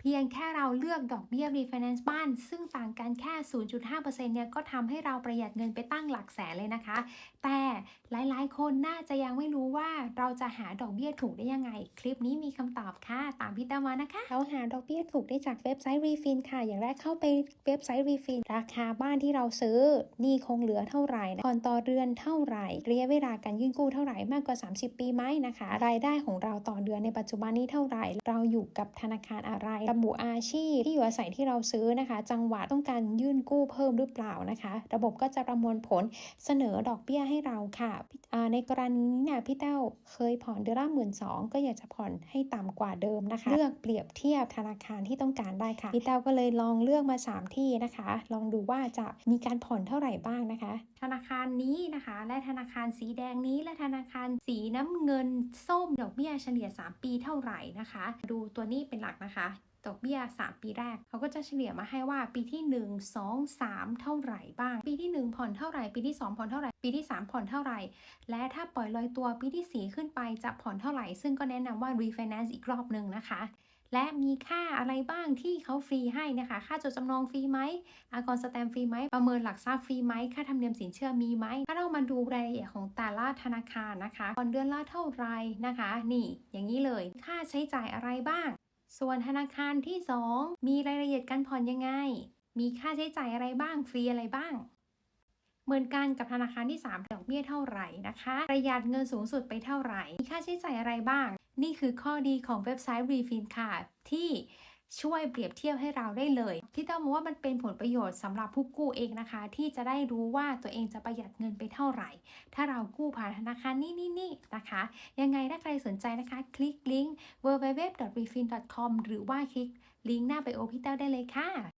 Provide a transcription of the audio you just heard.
เพียงแค่เราเลือกดอกเบี้ย refinance บ้าน ซึ่งต่างกันแค่ 0.5%เนี่ยก็ทำให้เราประหยัดเงินไปตั้งหลักแสนเลยนะคะ แต่หลายๆ คนน่าจะยังไม่รู้ว่าเราจะหาดอกเบี้ยถูกได้ยังไง คลิปนี้มีคำตอบค่ะ ตามพี่ตามานะคะเราหาดอกเบี้ยถูกได้จากเว็บไซต์ Refin ค่ะ อย่างแรกเข้าไปเว็บไซต์ Refin ราคาบ้านที่เราซื้อนี้คงเหลือเท่าไหร่นะผ่อนต่อเดือนเท่าไหร่ระยะเวลาการยื่นกู้เท่าไหร่มากกว่า 30 ปีไหมนะคะ รายได้ของเราต่อเดือนในปัจจุบันนี้เท่าไหร่ เราอยู่กับธนาคารอะไรระบุอาชีพที่อยู่อาศัยที่เราซื้อนะคะ จังหวัดต้องการยื่นกู้เพิ่มหรือเปล่านะคะ ระบบก็จะประมวลผลเสนอดอกเบี้ยให้เราค่ะ ในกรณีนี้เนี่ยพี่เต้าเคยผ่อนเดือนละหมื่นสองก็อยากจะผ่อนให้ต่ำกว่าเดิมนะคะ เลือกเปรียบเทียบธนาคารที่ต้องการได้ค่ะพี่เต้าก็เลยลองเลือกมา 3 ที่นะคะ ลองดูว่าจะมีการผ่อนเท่าไหร่บ้างนะคะ ธนาคารนี้นะคะ และธนาคารสีแดงนี้และธนาคารสีน้ำเงินส้มดอกเบี้ยเฉลี่ย 3 ปีเท่าไหร่นะคะ ดูตัวนี้เป็นหลักนะคะดอกเบี้ย 3 ปีแรก เขาก็จะเฉลี่ยมาให้ว่าปีที่ 1 2 3 เท่าไหร่บ้าง ปีที่ 1 ผ่อนเท่าไหร่ ปีที่ 2 ผ่อนเท่าไหร่ ปีที่ 3 ผ่อนเท่าไหร่ และถ้าปล่อยลอยตัวปีที่ 4 ขึ้นไปจะผ่อนเท่าไหร่ ซึ่งก็แนะนำว่า refinance อีกรอบหนึ่งนะคะ และมีค่าอะไรบ้างที่เขาฟรีให้นะคะ ค่าจดจำนองฟรีไหมอากรสแตมฟรีไหม ประเมินหลักทรัพย์ฟรีไหม ค่าธรรมเนียมสินเชื่อมีไหม ถ้าเรามาดูรายละเอียดของแต่ละธนาคารนะคะผ่อนเดือนละเท่าไหรนะคะ นี่ อย่างนี้เลย ค่าใช้จ่ายอะไรบ้าง ส่วนธนาคารที่ 2 มีรายละเอียดการผ่อนยังไง มีค่าใช้จ่ายอะไรบ้าง ฟรีอะไรบ้าง เหมือนกันกับธนาคารที่ 3 ดอกเบี้ยเท่าไหร่นะคะ ประหยัดเงินสูงสุดไปเท่าไหร่ มีค่าใช้จ่ายอะไรบ้าง นี่คือข้อดีของเว็บไซต์ Refin ค่ะที่ ช่วยเปรียบเทียบให้เราได้เลย ที่ต้องมองว่ามันเป็นผลประโยชน์สำหรับผู้กู้เองนะคะ ที่จะได้รู้ว่าตัวเองจะประหยัดเงินไปเท่าไหร่ ถ้าเรากู้ผ่านธนาคารนี่นี่นี่นะคะ ยังไงถ้าใครสนใจนะคะ คลิกลิงก์ www.refin.com หรือว่าคลิกลิงก์หน้าไบโอพี่เต้าได้เลยค่ะ